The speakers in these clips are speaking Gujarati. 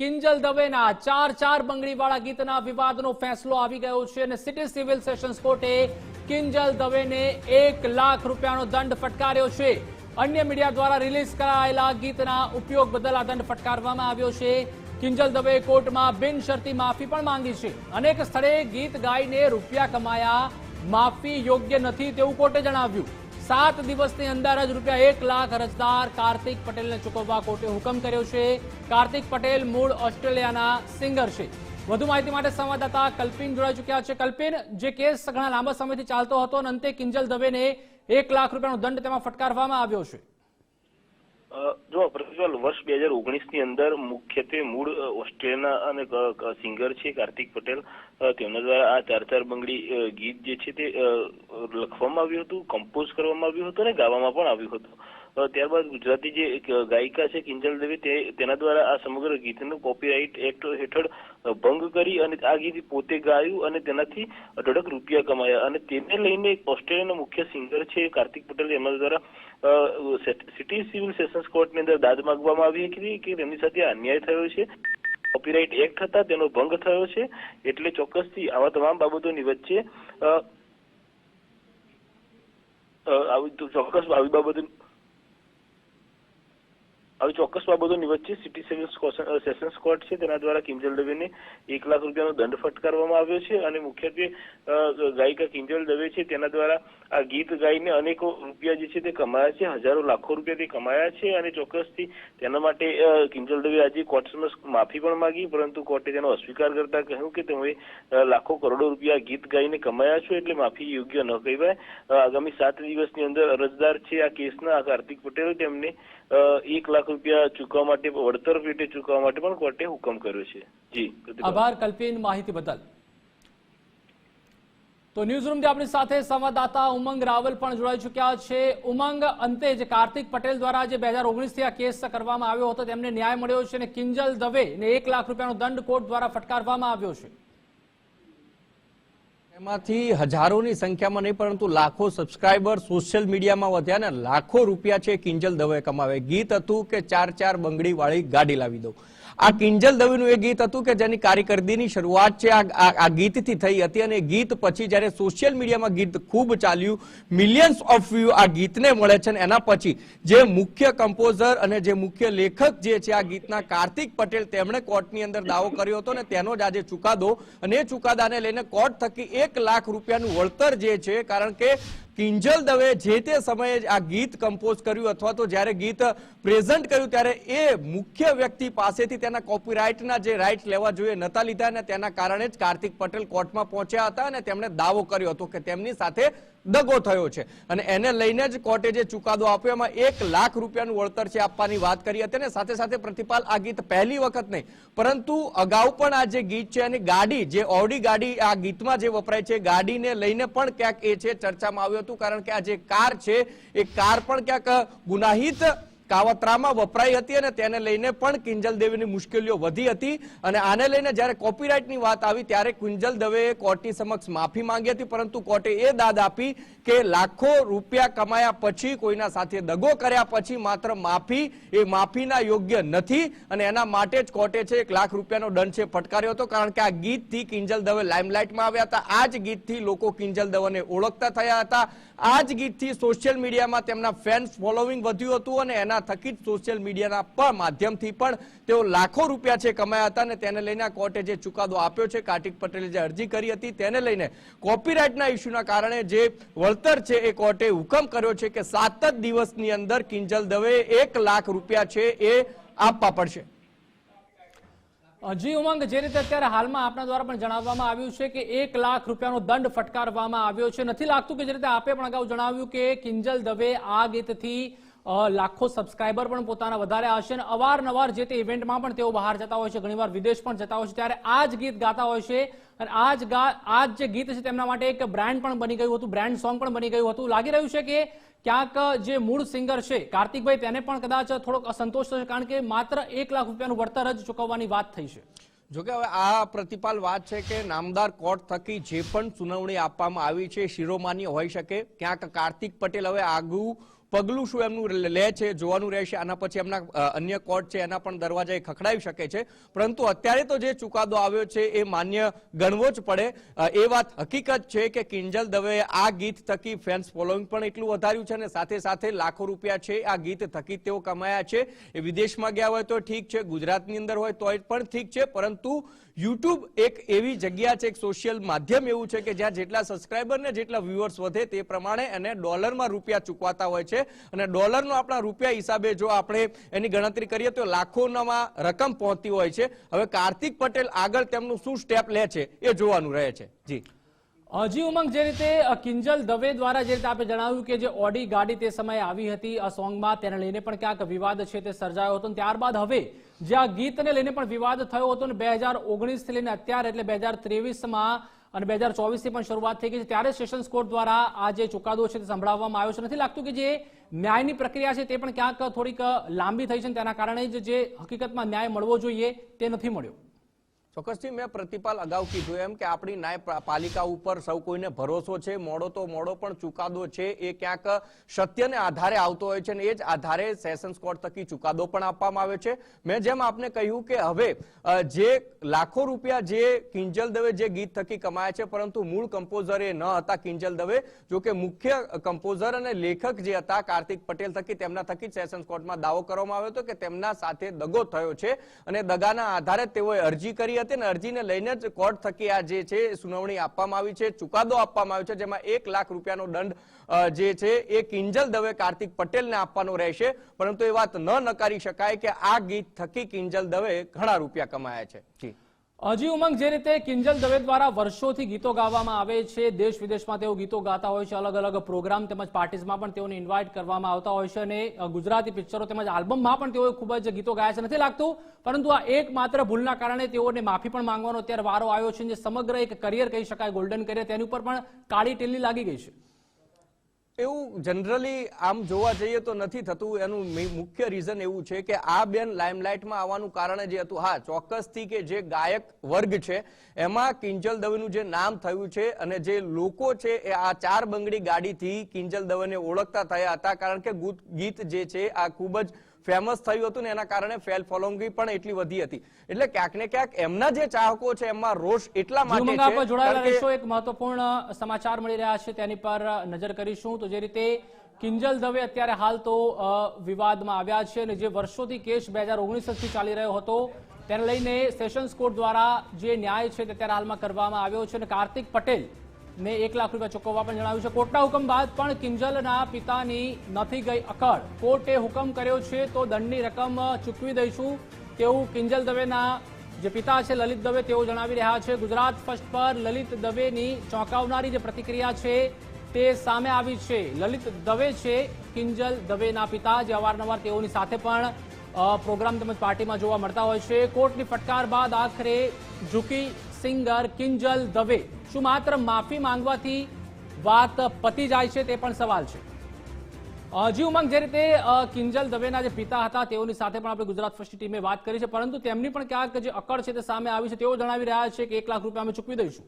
કિંજલ દવેના ચાર ચાર બંગડીવાળા ગીતના વિવાદનો ફેંસલો આવી ગયો છે અને સિટી સિવિલ સેશન્સ કોર્ટે કિંજલ દવેને એક લાખ રૂપિયાનો દંડ ફટકાર્યો છે. અન્ય મીડિયા દ્વારા રિલીઝ કરાયેલા ગીતના ઉપયોગ બદલ આ દંડ ફટકારવામાં આવ્યો છે. કિંજલ દવે કોર્ટમાં બિનશરતી માફી પણ માંગી છે. અનેક સ્થળે ગીત ગાઈને રૂપિયા કમાયા માફી યોગ્ય નથી તેવું કોર્ટે જણાવ્યું. સાત દિવસની અંદર જ રૂપિયા એક લાખ અરજદાર કાર્તિક પટેલને ચૂકવવા કોર્ટે હુકમ કર્યો છે. કાર્તિક પટેલ મૂળ ઓસ્ટ્રેલિયાના સિંગર છે. વધુ માહિતી માટે સંવાદદાતા કલ્પિન જોડાઈ ચૂક્યા છે. કલ્પિન, જે કેસ ઘણા લાંબા સમયથી ચાલતો હતો અને અંતે કિંજલ દવેને એક લાખ રૂપિયાનો દંડ તેમાં ફટકારવામાં આવ્યો છે. જો પ્રજ્વલ વર્ષ બે હજાર ઓગણીસની અંદર મુખ્યત્વે મૂળ ઓસ્ટ્રેલિયાના અને સિંગર છે કાર્તિક પટેલ. તેમના દ્વારા આ ચાર ચાર બંગડી ગીત જે છે તે લખવામાં આવ્યું હતું કમ્પોઝ કરવામાં આવ્યું હતું અને ગાવામાં પણ આવ્યું હતું. ત્યારબાદ ગુજરાતી જે ગાયિકા છે કિંજલ દેવી તેના દ્વારા આ સમગ્ર ગીતનું કોપીરાઇટ એક્ટ હેઠળ ભંગ કરી અને આ ગીત પોતે ગાયું અને તેનાથી અઢળક રૂપિયા કમાયા. અને તેને લઈને એક ઓસ્ટ્રેલિયાનો મુખ્ય સિંગર છે કાર્તિક પટેલ એમના દ્વારા સિટી સિવિલ સેશન્સ કોર્ટની અંદર દાદ માંગવામાં આવી હતી કે તેમની સાથે અન્યાય થયો છે. કોપીરાઇટ એક્ટ હતા, તેનો ભંગ થયો છે. એટલે ચોક્કસથી આવા તમામ બાબતોની વચ્ચે આવી ચોક્કસ આવી બાબતો આવી ચોક્કસ બાબતોની વચ્ચે સિટી સિવિલ સ્કો- સેશન્સ કોર્ટ છે. તેના દ્વારા કિંજલ દવેને એક લાખ રૂપિયાનો દંડ ફટકારવામાં આવ્યો છે અને મુખ્યત્વે ગાયિકા કિંજલ દવે છે તેના દ્વારા આ ગીત ગાઈને અનેકો રૂપિયા જે છે તે કમાયા છે. હજારો લાખો રૂપિયા તે કમાયા છે અને ચોક્કસથી તેના માટે કિંજલ દવે આજે કોર્ટ સમક્ષ માફી પણ માંગી, પરંતુ કોર્ટે તેનો અસ્વીકાર કરતા કહ્યું કે તમે લાખો કરોડો રૂપિયા ગીત ગાઈને કમાયા છો એટલે માફી યોગ્ય ન કહેવાય. આગામી સાત દિવસની અંદર અરજદાર છે આ કેસના કાર્તિક પટેલ. તેમને એક લાખ રૂપિયા ચૂકવવા માટે, વળતર પેટે ચૂકવવા માટે પણ કોર્ટે હુકમ કર્યો છે. જી આભાર, કલ્પિન માહિતી બદલ. તો ન્યૂઝ આપણી સાથે સંવાદદાતા ઉમંગ રાવલ પણ જોડાઈ ચૂક્યા છે. ઉમંગ, અંતે જે કાર્તિક પટેલ દ્વારા જે બે હજાર ઓગણીસથી આ કેસ કરવામાં આવ્યો હતો, તેમને ન્યાય મળ્યો છે અને કિંજલ દવે ને એક લાખ રૂપિયાનો દંડ કોર્ટ દ્વારા ફટકારવામાં આવ્યો છે. એમાંથી હજારોની સંખ્યામાં નહીં, પરંતુ લાખો સબસ્ક્રાઈબર સોશિયલ મીડિયામાં વધ્યા ને લાખો રૂપિયા છે કિંજલ દવે કમાવે. ગીત હતું કે ચાર ચાર બંગડી વાળી ગાડી લાવી દઉં. આ કિંજલ દવેનું એ ગીત હતું કે જેની કારકિર્દીની શરૂઆત છે. આ ગીતથી થઈ હતી અને ગીત પછી જ્યારે સોશિયલ મીડિયામાં ગીત ખૂબ ચાલ્યું મિલિયન્સ ઓફ વ્યૂ આ ગીતને મળે છે અને એના પછી જે મુખ્ય કમ્પોઝર અને જે મુખ્ય લેખક જે છે આ ગીતના કાર્તિક પટેલ તેમણે કોર્ટની અંદર દાવો કર્યો હતો ને તેનો જ આજે ચુકાદો અને એ ચુકાદાને લઈને કોર્ટ થકી એક લાખ રૂપિયાનું વળતર જે છે, કારણ કે કિંજલ દવે જે તે સમયે આ ગીત કમ્પોઝ કર્યું અથવા તો જ્યારે ગીત પ્રેઝન્ટ કર્યું ત્યારે એ મુખ્ય વ્યક્તિ પાસેથી તેના કોપીરાઇટના જે રાઇટ લેવા જોઈએ નતા લીધા અને તેના કારણે જ કાર્તિક પટેલ કોર્ટમાં પહોંચ્યા હતા અને તેમણે દાવો કર્યો હતો કે તેમની સાથે દગો થયો છે. અને એને લઈને જ કોર્ટે જે ચુકાદો આપ્યો. એમાં એક લાખ રૂપિયાનું વળતર છે આપવાની વાત કરી હતી અને સાથે સાથે પ્રતિપાલ આ ગીત પહેલી વખત નહીં. પરંતુ અગાઉ પણ આ જે ગીત છે એની ગાડી, જે ઓડી ગાડી આ ગીતમાં જે વપરાય છે, ગાડીને લઈને પણ ક્યાંક એ છે ચર્ચામાં આવ્યું હતું. કારણ કે આ જે કાર છે, એ કાર પણ ક્યાંક ગુનાહિત કાવતરામાં વપરાઈ હતી અને તેને લઈને પણ કિંજલ દેવીની મુશ્કેલીઓ વધી હતી. અને આને લઈને જ્યારે કોપીરાઇટની વાત આવી, ત્યારે કિંજલ દવેએ કોર્ટની સમક્ષ માફી માંગી હતી, પરંતુ કોર્ટે એ દાદ આપી કે લાખો રૂપિયા કમાયા પછી, કોઈના સાથે દગો કર્યા પછી માત્ર માફી, એ માફીના યોગ્ય નથી. અને એના માટે જ કોર્ટે છે એક લાખ રૂપિયાનો દંડ છે ફટકાર્યો હતો, કારણ કે આ ગીતથી કિંજલ દવે લાઇમલાઇટમાં આવ્યા હતા. આ જ ગીતથી લોકો કિંજલ દવેને ઓળખતા થયા હતા. આ જ ગીતથી સોશિયલ મીડિયામાં તેમના ફેન્સ ફોલોવિંગ વધ્યું હતું અને એના થકી જ સોશિયલ મીડિયાના પણ માધ્યમથી પણ તેઓ લાખો રૂપિયા છે કમાયા હતા અને તેને લઈને કોર્ટે જે ચુકાદો આપ્યો છે, કાર્તિક પટેલે જે અરજી કરી હતી તેને લઈને કોપીરાઇટના ઇસ્યુના કારણે જે વળતર છે એ કોર્ટે હુકમ કર્યો છે કે સાત જ દિવસની અંદર કિંજલ દવે એક લાખ રૂપિયા છે એ આપવા પડશે. જી ઉમંગ, જે રીતે અત્યારે હાલમાં આપના દ્વારા પણ જણાવવામાં આવ્યું છે કે એક લાખ રૂપિયાનો દંડ ફટકારવામાં આવ્યો છે. નથી લાગતું કે જે રીતે આપે પણ અગાઉ જણાવ્યું કે કિંજલ દવે આ ગીતથી લાખો સબસ્ક્રાઈબર પણ પોતાના વધારે હશે અને અવારનવાર જે તે ઇવેન્ટમાં પણ તેઓ બહાર જતા હોય છે, ઘણીવાર વિદેશ પણ જતા હોય છે, ત્યારે આ જ ગીત ગાતા હોય છે અને આ જ આ જે ગીત છે તેમના માટે એક બ્રાન્ડ પણ બની ગયું હતું બ્રાન્ડ સોંગ પણ બની ગયું હતું. લાગી રહ્યું છે કે ક્યાંક જે મૂળ સિંગર છે, કાર્તિકભાઈ, તેને પણ કદાચ થોડોક અસંતોષ થશે, કારણ કે માત્ર એક લાખ રૂપિયાનું વળતર જ ચૂકવવાની વાત થઈ છે. જોકે હવે આ પ્રતિપાલ વાત છે કે નામદાર કોર્ટ થકી જે પણ સુનાવણી આપવામાં આવી છે, શિરોમાન્ય હોઈ શકે. ક્યાંક કાર્તિક પટેલ હવે આગુ પગલું શું એમનું લે છે, જોવાનું રહેશે, આના પછી એમના અન્ય કોર્ટ છે, એના પણ દરવાજા એ ખખડાવી શકે છે. પરંતુ અત્યારે તો જે ચુકાદો આવ્યો છે, એ માન્ય ગણવો જ પડે. એ વાત હકીકત છે કે કિંજલ દવે આ ગીત થકી ફેન્સ ફોલોઈંગ પણ એટલું વધાર્યું છે અને સાથે સાથે લાખો રૂપિયા છે આ ગીત થકી તેઓ કમાયા છે. એ વિદેશમાં ગયા હોય તો ઠીક છે, ગુજરાતની અંદર હોય તો પણ ઠીક છે, પરંતુ યુટ્યુબ એક એવી જગ્યા છે, એક સોશિયલ માધ્યમ એવું છે કે જ્યાં જેટલા સબસ્ક્રાઈબર ને જેટલા વ્યુઅર્સ વધે તે પ્રમાણે એને ડોલરમાં રૂપિયા ચૂકવાતા હોય છે. અને ડોલરનો આપણા રૂપિયા હિસાબે જો આપણે એની ગણતરી કરીએ તો લાખોનામાં રકમ પહોંચતી હોય છે. હવે કાર્તિક પટેલ આગળ તેમનું શું સ્ટેપ લે છે એ જોવાનું રહે છે. જી. હજી ઉમંગ જે રીતે કિંજલ દવે દ્વારા જે રીતે આપણે જણાવ્યું કે જે ઓડી ગાડી તે સમયે આવી હતી આ સોંગમાં તેને લઈને પણ ક્યાંક વિવાદ છે તે સર્જાયો હતો ત્યારબાદ હવે જે આ ગીતને લઈને પણ વિવાદ થયો હતો ને બે હજાર ઓગણીસથી લઈને અત્યારે એટલે બે હજાર ત્રેવીસમાં અને બે હજાર ચોવીસથી પણ શરૂઆત થઈ ગઈ છે. ત્યારે સેશન્સ કોર્ટ દ્વારા આ જે ચુકાદો છે તે સંભળાવવામાં આવ્યો છે. નથી લાગતું કે જે ન્યાયની પ્રક્રિયા છે તે પણ ક્યાંક થોડીક લાંબી થઈ છે તેના કારણે જ જે હકીકતમાં ન્યાય મળવો જોઈએ તે નથી મળ્યો. ચોક્કસથી મેં પ્રતિપાલ અગાઉ કીધું એમ કે આપણી ન્યાય પાલિકા ઉપર સૌ કોઈને ભરોસો છે, મોડો તો મોડો પણ ચુકાદો છે, એ ક્યાંક સત્યને આધારે આવતો હોય છે અને એ જ આધારે સેશન્સ કોર્ટ થકી ચુકાદો પણ આપવામાં આવે છે. મેં જેમ આપને કહ્યું કે હવે જે લાખો રૂપિયા જે કિંજલ દવે જે ગીત થકી કમાયા છે, પરંતુ મૂળ કમ્પોઝર એ ન હતા કિંજલ દવે, જો કે મુખ્ય કમ્પોઝર અને લેખક જે હતા, કાર્તિક પટેલ થકી, તેમના થકી જ સેશન્સ કોર્ટમાં દાવો કરવામાં આવ્યો હતો કે તેમના સાથે દગો થયો છે અને દગાના આધારે તેઓએ અરજી કરી હતી. અને અરજીને લઈને જ કોર્ટ થકી આ જે છે સુનાવણી આપવામાં આવી છે, ચુકાદો આપવામાં આવ્યો છે, જેમાં એક લાખ રૂપિયાનો દંડ જે છે, એ કિંજલ દવે કાર્તિક પટેલને આપવાનો રહેશે. પરંતુ એ વાત ન નકારી શકાય કે આ ગીત થકી કિંજલ દવે ઘણા રૂપિયા કમાયા છે. જી. હજી ઉમંગ જે રીતે કિંજલ દવે દ્વારા વર્ષોથી ગીતો ગાવામાં આવે છે, દેશ વિદેશમાં તેઓ ગીતો ગાતા હોય છે, અલગ અલગ પ્રોગ્રામ તેમજ પાર્ટીઝમાં પણ તેઓને ઇન્વાઇટ કરવામાં આવતા હોય છે અને ગુજરાતી પિક્ચરો તેમજ આલ્બમમાં પણ તેઓએ ખૂબ જ ગીતો ગાયા છે. નથી લાગતું, પરંતુ આ એકમાત્ર ભૂલના કારણે તેઓને માફી પણ માંગવાનો અત્યારે વારો આવ્યો છે, જે સમગ્ર એક કરિયર કહી શકાય ગોલ્ડન કરિયર તેની ઉપર પણ કાળી ટેલી લાગી ગઈ છે. એવું જનરલી આમ જોવા જઈએ તો નથી થતું. એનું મુખ્ય રીઝન એવું છે કે આ બેન લાઇમલાઇટમાં આવવાનું કારણ જે હતું, હા, ચોક્કસથી કે જે ગાયક વર્ગ છે, એમાં કિંજલ દવેનું જે નામ થયું છે અને જે લોકો છે એ આ ચાર બંગડી ગાડીથી કિંજલ દવેને ઓળખતા થયા હતા. કારણ કે ગુત- જે છે, આ ખૂબ જ ફેમસ થયું હતું ને એના કારણે ફેલ ફોલોંગી પણ એટલી વધી હતી. એટલે ક્યાંક ને ક્યાંક એમના જે ચાહકો છે એમાં રોષ એટલા માટે છે જોડાયેલા રહેશો એક મહત્વપૂર્ણ સમાચાર મળી રહ્યા છે તેની પર નજર કરીશું. તો જે રીતે કિંજલ દવે અત્યારે હાલ તો વિવાદમાં આવ્યા છે અને જે વર્ષોથી કેસ બે હજારથી ચાલી રહ્યો હતો તેને લઈને સેશન્સ કોર્ટ દ્વારા જે ન્યાય છે તે અત્યારે હાલમાં કરવામાં આવ્યો છે અને કાર્તિક પટેલ ને એક લાખ રૂપિયા ચૂકવવા પણ જણાવ્યું છે. કોર્ટના હુકમ બાદ પણ કિંજલના પિતાની નથી ગઈ અકળ. કોર્ટે હુકમ કર્યો છે તો દંડની રકમ ચૂકવી દઈશું તેવું કિંજલ દવેના જે પિતા છે, લલિત દવે, તેઓ જણાવી રહ્યા છે. ગુજરાત ફર્સ્ટ પર લલિત દવેની ચોંકાવનારી જે પ્રતિક્રિયા છે તે સામે આવી છે. લલિત દવે છે, કિંજલ દવેના પિતા જે અવારનવાર તેઓની સાથે પણ પ્રોગ્રામ તેમજ પાર્ટીમાં જોવા મળતા હોય છે. કોર્ટની ફટકાર બાદ આખરે ઝુકી સિંગર કિંજલ દવે શું માત્ર માફી માંગવાથી વાત પતી જાય છે તે પણ સવાલ છે. હજી ઉમંગ જે રીતે કિંજલ દવેના જે પિતા હતા તેઓની સાથે પણ આપણે ગુજરાત ફર્સ્ટ ટીમે વાત કરી છે, પરંતુ તેમની પણ ક્યાંક જે અકળ છે તે સામે આવી છે. તેઓ જણાવી રહ્યા છે કે એક લાખ રૂપિયા અમે ચૂકવી દઈશું.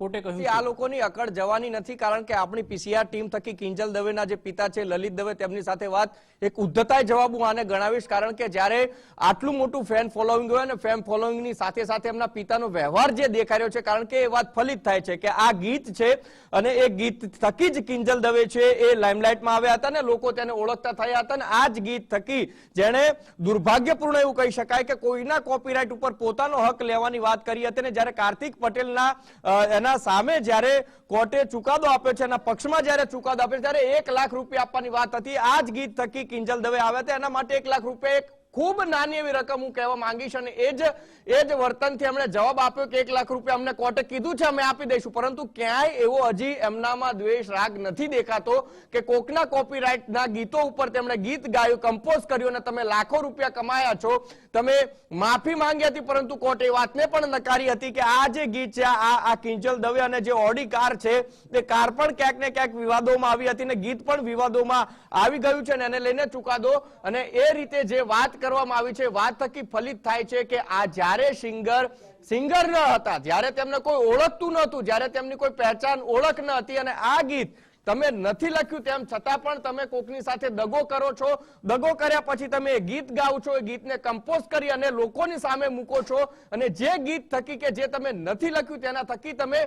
કોર્ટે કહ્યું આ લોકોની અકળ જવાની નથી કારણ કે આપણી પીસીઆર ટીમ થકી કિંજલ દવેના જે પિતા છે લલિત દવે તેમની સાથે વાત એક ઉદ્ધતાય જવાબ હું આને ગણાવીશ કારણ કે જ્યારે આટલું મોટું ફેન ફોલોઈંગ હોય અને ફેન ફોલોઈંગની સાથે સાથે એમના પિતાનો વ્યવહાર જે દેખાઈ રહ્યો છે કારણ કે એ વાત ફલિત થાય છે કે આ ગીત છે અને એ ગીત થકી જ કિંજલ દવે છે એ લાઇમલાઇટમાં આવ્યા હતા ને લોકો તેને ઓળખતા થયા હતા ને આ જ ગીત થકી જેણે દુર્ભાગ્યપૂર્ણ એવું કહી શકાય કે કોઈના કોપીરાઇટ ઉપર પોતાનો હક લેવાની વાત કરી હતી ને જ્યારે કાર્તિક પટેલના અ, એના સામે જ્યારે કોર્ટે ચુકાદો આપ્યો છે, એના પક્ષમાં જ્યારે ચુકાદો આપ્યો ત્યારે એક લાખ રૂપિયા આપવાની વાત હતી. આ જ ગીત થકી કિંજલ દવે આવ્યા હતા. એના માટે એક લાખ રૂપિયા એક ખૂબ નાની એવી રકમ હું કહેવા માંગીશ અને એ જ એ જ વર્તનથી એમણે જવાબ આપ્યો કે એક લાખ રૂપિયા અમને કોર્ટે કીધું છે, અમે આપી દઈશું. પરંતુ ક્યાંય એવો હજી એમનામાં દ્વેષ, રાગ નથી દેખાતો કે કોકના કોપીરાઇટના ગીતો ઉપર તેમણે ગીત ગાયું કમ્પોઝ કર્યું અને તમે લાખો રૂપિયા કમાયા છો. તમે માફી માંગી હતી, પરંતુ કોર્ટે એ વાતને પણ નકારી હતી કે આ જે ગીત છે, આ આ કિંજલ દવે અને જે ઓડી કાર છે, તે કાર પણ ક્યાંક ને ક્યાંક વિવાદોમાં આવી હતી ને ગીત પણ વિવાદોમાં આવી ગયું છે ને એને લઈને ચુકાદો. અને એ રીતે જે વાત કરવામાં આવી છે. વાત થકી ફલિત થાય છે કે આ જ્યારે સિંગર સિંગર ન હતા, જ્યારે તેમને કોઈ ઓળખતું નહોતું, જ્યારે તેમની કોઈ પહેચાન ઓળખ ન હતી અને આ ગીત તમે નથી લખ્યું તેમ છતાં પણ તમે કોકની સાથે દગો કરો છો. દગો કર્યા પછી તમે ગીત ગાઓ છો, એ ગીતને કમ્પોઝ કરી અને લોકોની સામે મૂકો છો. અને જે ગીત થકી કે જે તમે નથી લખ્યું તેના થકી તમે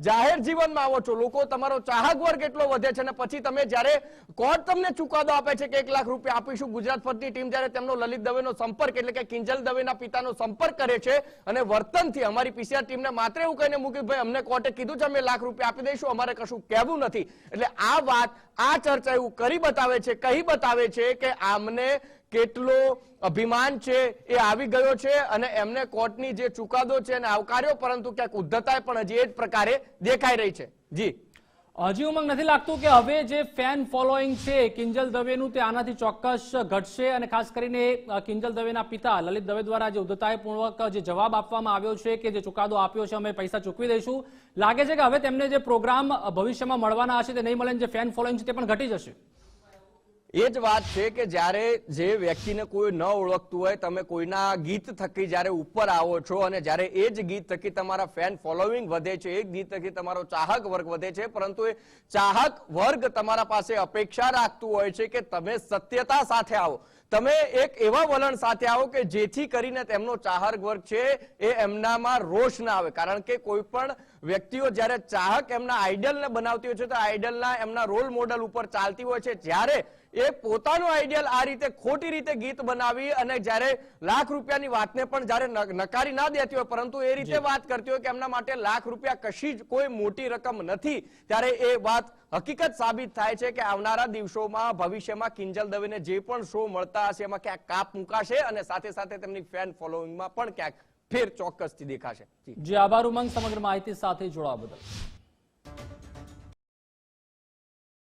જાહેર જીવનમાં આવો છો. લોકો તમારો ચાહક વર્ગ એટલો વધે છે અને પછી તમે જ્યારે કોર્ટ તમને ચુકાદો આપે છે કે એક લાખ રૂપિયા આપીશું, ગુજરાત ફરતી ટીમ જ્યારે તેમનો લલિત દવેનો સંપર્ક એટલે કે કિંજલ દવેના પિતાનો સંપર્ક કરે છે અને વર્તનથી અમારી પીસીઆર ટીમને માત્ર એવું કહીને મૂકી ભાઈ અમને કોર્ટે કીધું છે, અમે લાખ રૂપિયા આપી દઈશું, અમારે કશું કહેવું નથી. એટલે આ વાત, આ ચર્ચા એવું કરી બતાવે છે, કહી બતાવે છે કે આમને કેટલો અભિમાન છે એ આવી ગયો છે અને એમને કોર્ટની જે ચુકાદો છે એને આવકાર્યો, પરંતુ ક્યાંક ઉદ્ધતાએ પણ હજી એ જ પ્રકારે દેખાઈ રહી છે. જી. હજી ઉમંગ નથી લાગતું કે હવે જે ફેન ફોલોઈંગ છે, કિંજલ દવેનું તે આનાથી ચોક્કસ ઘટશે અને ખાસ કરીને કિંજલ દવેના પિતા લલિત દવે દ્વારા જે ઉદ્ધતાયપૂર્વક જે જવાબ આપવામાં આવ્યો છે કે જે ચુકાદો આપ્યો છે, અમે પૈસા ચૂકવી દઈશું. લાગે છે કે હવે તેમને જે પ્રોગ્રામ ભવિષ્યમાં મળવાના હશે તે નહીં મળે જે ફેન ફોલોઈંગ છે તે પણ ઘટી જશે. એ જ વાત છે કે જ્યારે જે વ્યક્તિને કોઈ ન ઓળખતું હોય, તમે કોઈના ગીત થકી જ્યારે ઉપર આવો છો અને જ્યારે એ જ ગીત થકી તમારા ફેન ફોલોઈંગ વધે છે, એ ગીત થકી તમારો ચાહક વર્ગ વધે છે, પરંતુ એ ચાહક વર્ગ તમારા પાસે અપેક્ષા રાખતું હોય છે કે તમે સત્યતા સાથે આવો. તમે એક એવા વલણ સાથે આવો કે જેથી કરીને તેમનો ચાહક વર્ગ છે, એ એમનામાં રોષ ના આવે. કારણ કે કોઈ પણ વ્યક્તિઓ જ્યારે ચાહક એમના આઈડલને બનાવતી હોય છે તો આઈડલના એમના રોલ મોડલ ઉપર ચાલતી હોય છે. જ્યારે એ પોતાનો આઈડિયલ આ રીતે ખોટી રીતે ગીત બનાવી અને જ્યારે લાખ રૂપિયાની વાતને પણ જ્યારે નકારી ના દેતી હોય પરંતુ એ રીતે વાત કરતી હોય કે એમના માટે લાખ રૂપિયા કશી જ કોઈ મોટી રકમ નથી ત્યારે એ વાત હકીકત સાબિત થાય છે કે આવનારા દિવસોમાં ભવિષ્યમાં કિંજલ દવેને જે પણ શો મળતા હશે એમાં ક્યાંક કાપ મુકાશે અને સાથે સાથે તેમની ફેન ફોલોઈંગમાં પણ ક્યાંક ફેર ચોક્કસથી દેખાશે. જી. આભાર ઉમંગ સમગ્ર માહિતી સાથે જોડાવા બદલ.